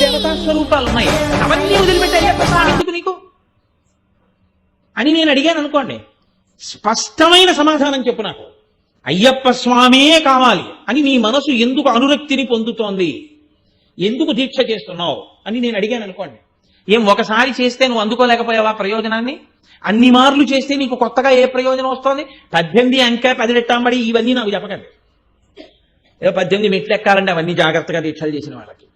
దేవతా స్వరూపాలు ఉన్నాయి అవన్నీ వదిలిపెట్టి ఎందుకు నీకు? అని నేను అడిగాను అనుకోండి. స్పష్టమైన సమాధానం చెప్పు నాకు. అయ్యప్ప స్వామే కావాలి అని నీ మనసు ఎందుకు అనురక్తిని పొందుతోంది? ఎందుకు దీక్ష చేస్తున్నావు? అని నేను అడిగాను అనుకోండి. ఏం ఒకసారి చేస్తే నువ్వు అందుకోలేకపోయావా ప్రయోజనాన్ని? అన్ని మార్లు చేస్తే నీకు కొత్తగా ఏ ప్రయోజనం వస్తుంది? పద్దెనిమిది అంక పది రెట్టాంబడి ఇవన్నీ నాకు చెప్పకండి. ఏదో పద్దెనిమిది మెట్లు ఎక్కాలంటే అవన్నీ జాగ్రత్తగా దీక్షలు చేసిన వాళ్ళకి.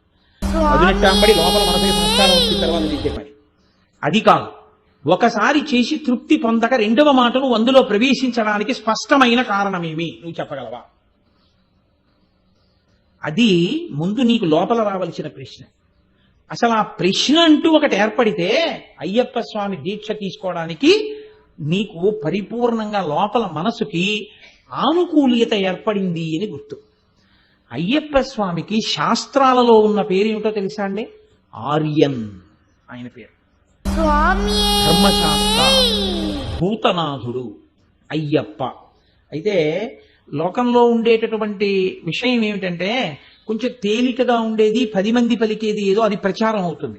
పదినెట్టాంబడి లోపల మనసుకి సంస్కారం వచ్చిన తర్వాత చేసే పని. అది కాదు. ఒకసారి చేసి తృప్తి పొందక రెండవ మాటను అందులో ప్రవేశించడానికి స్పష్టమైన కారణమేమి? నువ్వు చెప్పగలవా? అది ముందు నీకు లోపల రావలసిన ప్రశ్న. అసలు ఆ ప్రశ్న అంటూ ఒకటి ఏర్పడితే అయ్యప్ప స్వామి దీక్ష తీసుకోవడానికి నీకు పరిపూర్ణంగా లోపల మనసుకి ఆనుకూల్యత ఏర్పడింది అని గుర్తు. అయ్యప్ప స్వామికి శాస్త్రాలలో ఉన్న పేరు ఏమిటో తెలుసా అండి? ఆర్యన్ ఆయన పేరు. ధర్మశాస్త్ర భూతనాథుడు అయ్యప్ప. అయితే లోకంలో ఉండేటటువంటి విషయం ఏమిటంటే కొంచెం తేలికగా ఉండేది పది మంది పలికేది ఏదో అది ప్రచారం అవుతుంది.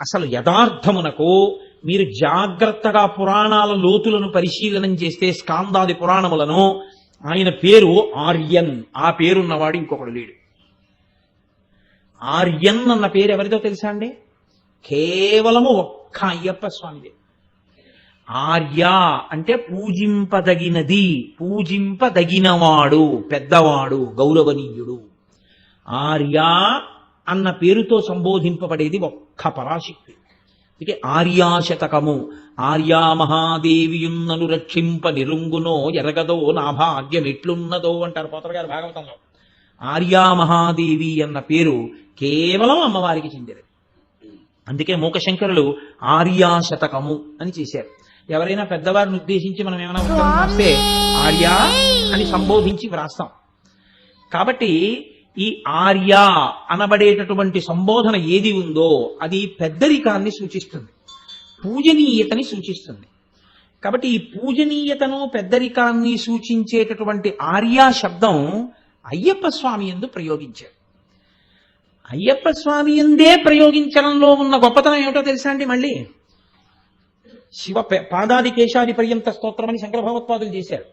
అసలు యథార్థమునకు మీరు జాగ్రత్తగా పురాణాల లోతులను పరిశీలనం చేస్తే స్కాందాది పురాణములను ఆయన పేరు ఆర్యన్. ఆ పేరున్నవాడు ఇంకొకడు లేడు. ఆర్యన్ అన్న పేరు ఎవరిదో తెలుసా అండి? కేవలము ఒక్క అయ్యప్ప స్వామిదే. ఆర్య అంటే పూజింపదగినది. పూజింపదగినవాడు పెద్దవాడు గౌరవనీయుడు. ఆర్య అన్న పేరుతో సంబోధింపబడేది ఒక్క పరాశక్తి. అందుకే ఆర్యాశతకము. ఆర్యామహాదేవియున్నను రక్షింప నిరుంగునో ఎరగదో నా భాగ్యం ఎట్లున్నదో అంటారు పోతర గారు భాగవతంలో. ఆర్యా మహాదేవి అన్న పేరు కేవలం అమ్మవారికి చెందినది. అందుకే మూకశంకరులు ఆర్యాశతకము అని చేశారు. ఎవరైనా పెద్దవారిని ఉద్దేశించి మనం ఏమైనా వ్రాస్తే ఆర్యా అని సంబోధించి వ్రాస్తాం. కాబట్టి ఈ ఆర్య అనబడేటటువంటి సంబోధన ఏది ఉందో అది పెద్దరికాన్ని సూచిస్తుంది. పూజనీయతని సూచిస్తుంది. కాబట్టి ఈ పూజనీయతను పెద్దరికాన్ని సూచించేటటువంటి ఆర్య శబ్దం అయ్యప్ప స్వామి ఎందు ప్రయోగించారు. అయ్యప్ప స్వామి ఎందే ప్రయోగించడంలో ఉన్న గొప్పతనం ఏమిటో తెలుసా అండి మళ్ళీ? శివ పాదాది కేశాది పర్యంత స్తోత్రం అని శంకర భగవత్పాదులు చేశారు.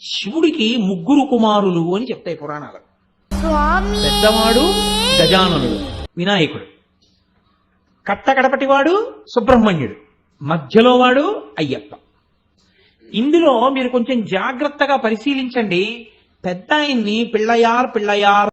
శివుడికి ముగ్గురు కుమారులు అని చెప్తాయి పురాణాలు. పెద్దవాడు గజాననుడు వినాయకుడు. కట్టకడపటివాడు సుబ్రహ్మణ్యుడు. మధ్యలో వాడు అయ్యప్ప. ఇందులో మీరు కొంచెం జాగ్రత్తగా పరిశీలించండి. పెద్ద ఆయన్ని పిళ్ళయార్ పిళ్ళయార్